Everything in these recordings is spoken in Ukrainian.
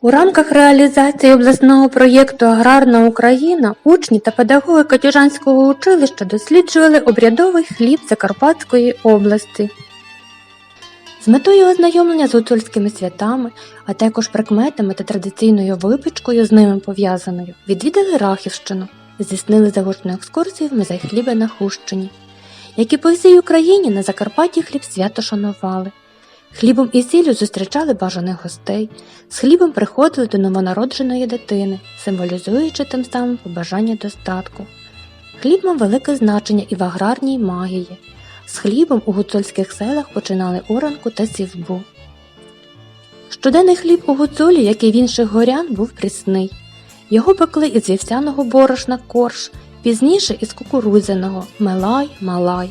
У рамках реалізації обласного проєкту Аграрна Україна учні та педагоги Катюжанського училища досліджували обрядовий хліб Закарпатської області. З метою ознайомлення з гуцульськими святами, а також прикметами та традиційною випічкою з ними пов'язаною, відвідали Рахівщину здійснили заочну екскурсію в музей хліба на Хущині. Як і по всій Україні, на Закарпатті хліб свято шанували. Хлібом і сіллю зустрічали бажаних гостей, з хлібом приходили до новонародженої дитини, символізуючи тим самим побажання достатку. Хліб мав велике значення і в аграрній магії. З хлібом у гуцульських селах починали оранку та сівбу. Щоденний хліб у гуцулі, як і в інших горян, був прісний. Його пекли із вівсяного борошна корж, пізніше із кукурудзяного мелай, малай.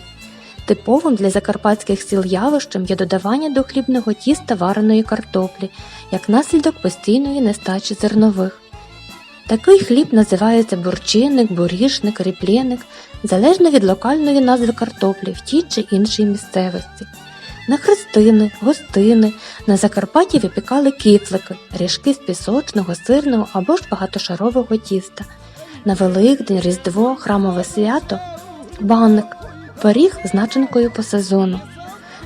Типовим для закарпатських сіл явищем є додавання до хлібного тіста вареної картоплі, як наслідок постійної нестачі зернових. Такий хліб називається бурчинник, бурішник, ріплєник, залежно від локальної назви картоплі в тій чи іншій місцевості. На хрестини, гостини на Закарпатті випікали кіфлики, ріжки з пісочного, сирного або ж багатошарового тіста. На Великдень, Різдво, храмове свято банник, пиріг з начинкою по сезону.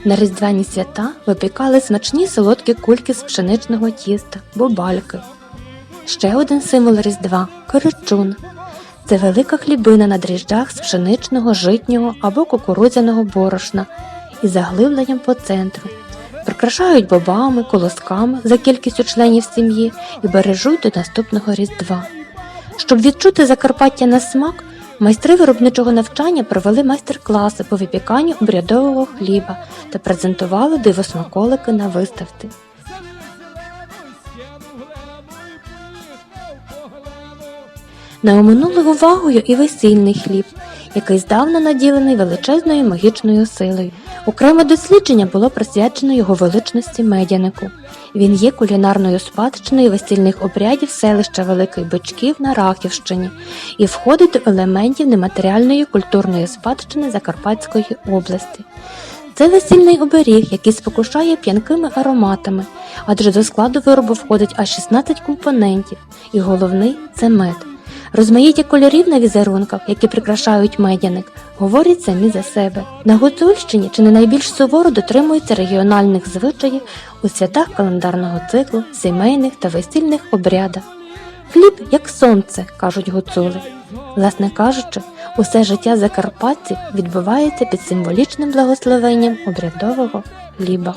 На різдвяні свята випікали смачні солодкі кульки з пшеничного тіста, бобальки. Ще один символ Різдва коричун. Це велика хлібина на дріжджах з пшеничного, житнього або кукурудзяного борошна із заглибленням по центру. Прикрашають бобами, колосками за кількістю членів сім'ї і бережуть до наступного Різдва. Щоб відчути Закарпаття на смак, майстри виробничого навчання провели майстер-класи по випіканню обрядового хліба та презентували дивосмаколики на виставці. Не оминули увагою і весільний хліб, який здавна наділений величезною магічною силою. Окреме дослідження було присвячено його величності медянику. Він є кулінарною спадщиною весільних обрядів селища Великий Бичків на Рахівщині і входить до елементів нематеріальної культурної спадщини Закарпатської області. Це весільний оберіг, який спокушає п'янкими ароматами, адже до складу виробу входить аж 16 компонентів, і головний це мед. Розмаїття кольорів на візерунках, які прикрашають медяник, говорять самі за себе. На Гуцульщині чи не найбільш суворо дотримуються регіональних звичаїв у святах календарного циклу, сімейних та весільних обрядах. Хліб як сонце, кажуть гуцули. Власне кажучи, усе життя закарпатців відбувається під символічним благословенням обрядового хліба.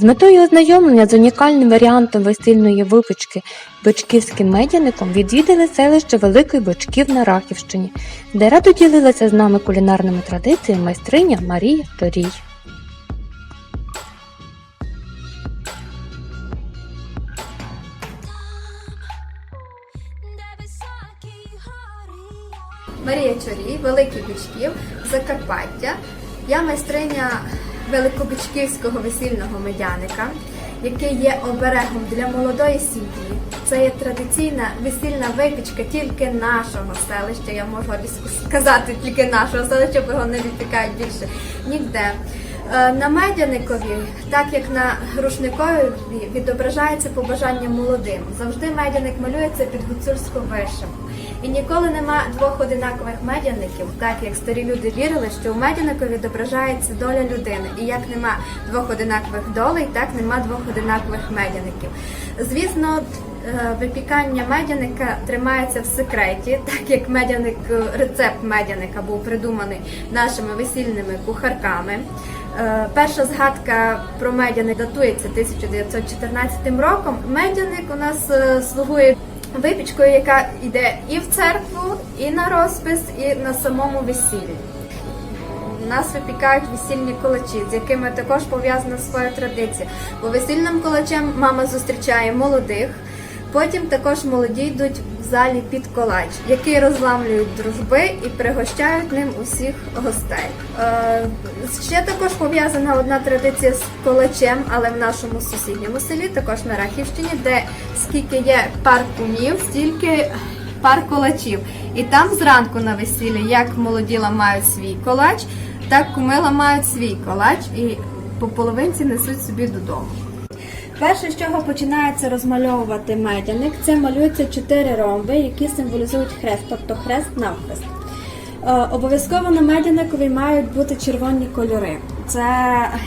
З метою ознайомлення з унікальним варіантом весільної випічки Бичківським медяником відвідали селище Великий Бичків на Рахівщині, де радо ділилася з нами кулінарними традиціями майстриня Марія Торій. Марія Чорій, Великий Бичків, Закарпаття. Я майстриня Великобичківського весільного медяника, який є оберегом для молодої сім'ї. Це є традиційна весільна випічка тільки нашого селища. Я можу сказати тільки нашого селища, бо його не відпікають більше ніде. Е, На медяникові, так як на рушникові, відображається побажання молодим. Завжди медяник малюється під гуцульську вишивку. І ніколи нема двох одинакових медяників, так як старі люди вірили, що у медянику відображається доля людини. І як нема двох одинакових долей, так нема двох одинакових медяників. Звісно, е, випікання медяника тримається в секреті, так як медяник, рецепт медяника був придуманий нашими весільними кухарками. Е, Перша згадка про медяник датується 1914 роком. Медяник у нас е, слугує випічкою, яка йде і в церкву, і на розпис, і на самому весіллі. Нас випікають весільні колачі, з якими також пов'язана своя традиція. Бо весільним колачем мама зустрічає молодих, потім також молоді йдуть залі під колач, який розламлюють дружби і пригощають ним усіх гостей. Е, ще також пов'язана одна традиція з колачем, але в нашому сусідньому селі, також на Рахівщині, де скільки є пар кумів, стільки пар колачів. І там зранку на весіллі, як молоді ламають свій колач, так куми ламають свій колач і по половинці несуть собі додому. Перше, з чого починається розмальовувати медяник, це малюються чотири ромби, які символізують хрест, тобто хрест навхрест. Е, Обов'язково на медяникові мають бути червоні кольори. Це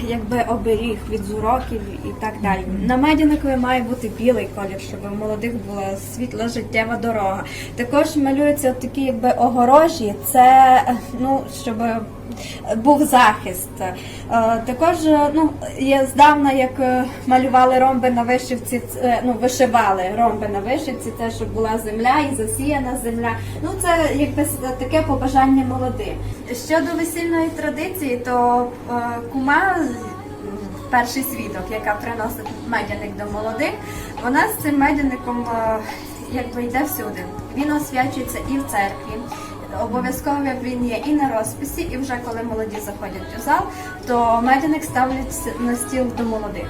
якби оберіг від зуроків і так далі. На медяникові має бути білий колір, щоб у молодих була світла життєва дорога. Також малюються такі якби огорожі, це е, ну щоб був захист. Е, Також е, ну є здавна, як е, малювали ромби на вишивці, ну вишивали ромби на вишивці, це щоб була земля і засіяна земля. Ну це якби таке побажання молодим. Щодо весільної традиції, то кума. Перший свідок, яка приносить медяник до молодих, вона з цим медяником якби йде всюди. Він освячується і в церкві. Обов'язково він є і на розписі, і вже коли молоді заходять у зал, то медяник ставлять на стіл до молодих.